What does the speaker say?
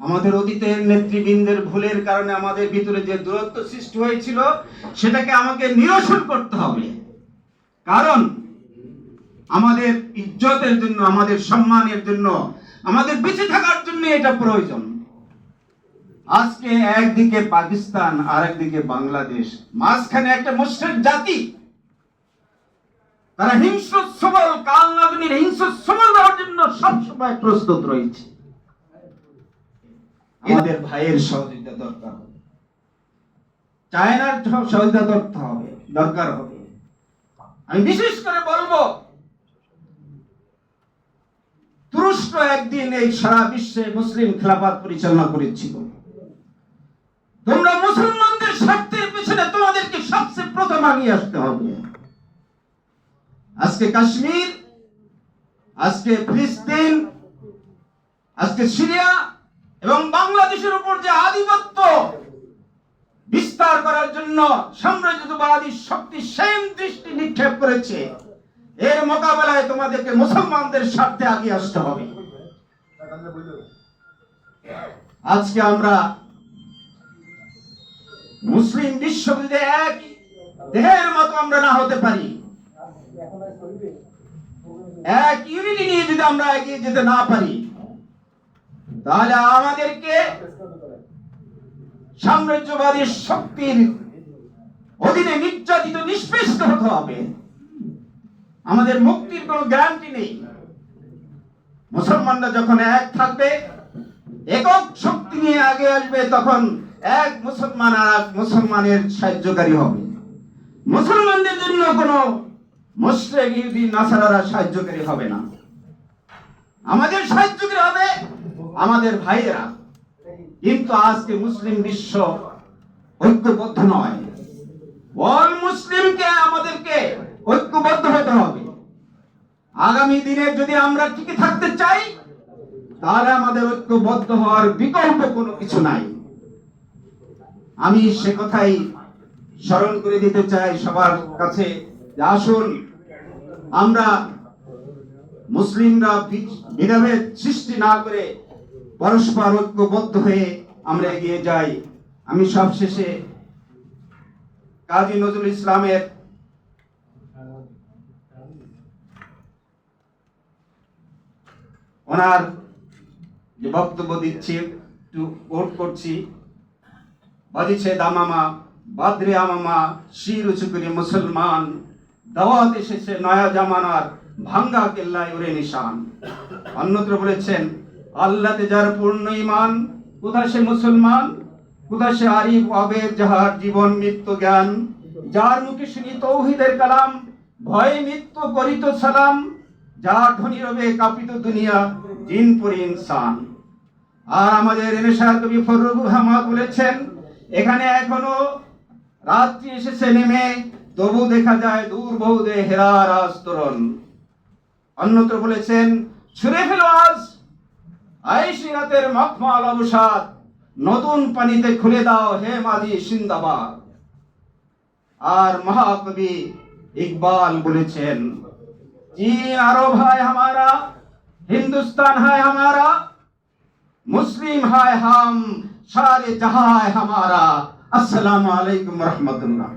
আমাদের অতীতের নেতৃবৃন্দের ভুলের কারণে আমাদের ভিতরে যে দূরত্ব সৃষ্টি হয়েছিল, সেটাকে আমাকে নিরসন করতে হবে। কারণ আমাদের ইজ্জতের জন্য, আমাদের সম্মানের জন্য, আমাদের বেঁচে থাকার জন্য এটা প্রয়োজন। আজকে একদিকে পাকিস্তান আর একদিকে বাংলাদেশ, মাঝখানে একটা মুসলিম জাতি। তারা হিংস্র সবল, কাল নাগনির হিংস্র সবল দেওয়ার জন্য সবসময় প্রস্তুত রয়েছে। আমাদের ভাইয়ের সহযোগিতা দরকার হবে। চায়নার সহযোগিতা দরকার হবে দরকার হবে। আমি বিশেষ করে বলব, তুরস্ক একদিন এই সারা বিশ্বে মুসলিম খেলাফত পরিচালনা করেছিল। তোমরা মুসলমানদের স্বার্থের পিছনে তোমাদেরকে সবচেয়ে প্রথম আগিয়ে আসতে হবে। আজকে কাশ্মীর, আজকে ফিলিস্তিন, আজকে সিরিয়া এবং বাংলাদেশের উপর যে আধিপত্য বিস্তার করার জন্য সাম্রাজ্যবাদী শক্তি সেম দৃষ্টি নিক্ষেপ করেছে, এর মোকাবেলায় তোমাদেরকে মুসলমানদের স্বার্থে আগিয়ে আসতে হবে। আজকে আমরা মুসলিম বিশ্ব যদি এক দেহের মতো আমরা না হতে পারি। এক ইউনিটি নিয়ে যদি আমরা এগিয়ে যেতে না পারি তাহলে আমাদেরকে সাম্রাজ্যবাদী শক্তির অধীনে নির্যাতিত, নিষ্পেষিত হতে হবে। আমাদের মুক্তির কোনো গ্যারান্টি নেই। মুসলমানরা যখন এক থাকবে, একক শক্তি নিয়ে আগে আসবে, তখন এক মুসলমান আর এক মুসলমানের সাহায্যকারী হবে। মুসলমানদের জন্য কোনো মুসলিম, ইহুদি, নাসারারা সাহায্যকারী হবে না। আমাদের সাহায্যকারী হবে আমাদের ভাইয়েরা, কিন্তু আজকে মুসলিম বিশ্ব ঐক্যবদ্ধ নয়। অল মুসলিমকে আমাদেরকে ঐক্যবদ্ধ হতে হবে। আগামী দিনে যদি আমরা টিকে থাকতে চাই, তাহলে আমাদের ঐক্যবদ্ধ হওয়ার বিকল্প কোনো কিছু নাই। আমি সে কথাই স্মরণ করে দিতে চাই সবার কাছে আসুন, আমরা মুসলিমরা বি- ভেদাভেদ সৃষ্টি না করে পরস্পর ঐক্যবদ্ধ হয়ে আমরা এগিয়ে যাই। আমি সবশেষে কাজী নজরুল ইসলামের ওনার যে বক্তব্য দিচ্ছি, একটু কোট করছি। বাজিছে দামামা, বাদরে আমামা, শির উঁচু করে মুসলমান, দাওয়াত এসেছে নয়া জামানার ভাঙ্গা কেল্লায় ওরে নিশান। অন্যত্র বলেছেন আল্লাহতে যার পূর্ণ ইমান কোথায় সে মুসলমান, কোথায় সে আরিফ অবেদ যাহার জীবন মৃত্যু জ্ঞান, যার মুখে শুনি তৌহিদের কালাম, ভয়ে মৃত্যু করিত সালাম যার ধ্বনি রবে কাপিত দুনিয়া, জিন পরি ইনসান। আর আমাদের এনসার কবি ফরুক হামা বলেছেন, এখানে এখনও রাত্রি এসেছে নেমে, তবু দেখা যায় দূর বহুদে হেরার আস্তরণ। অন্যত্র বলেছেন, ছুঁড়ে ফেলো আজ আইসিরাতের মখমাল অবসাদ নতুন পানিতে খুলে দাও হে মাদি সিন্দাবাদ। আর মহাকবি ইকবাল বলেছেন, জি আরও হায় হামারা, হিন্দুস্তান হায় হামারা, মুসলিম হায় হাম, সারে জাহায় হামারা। আসসালামু আলাইকুম রহমতুল্লাহ।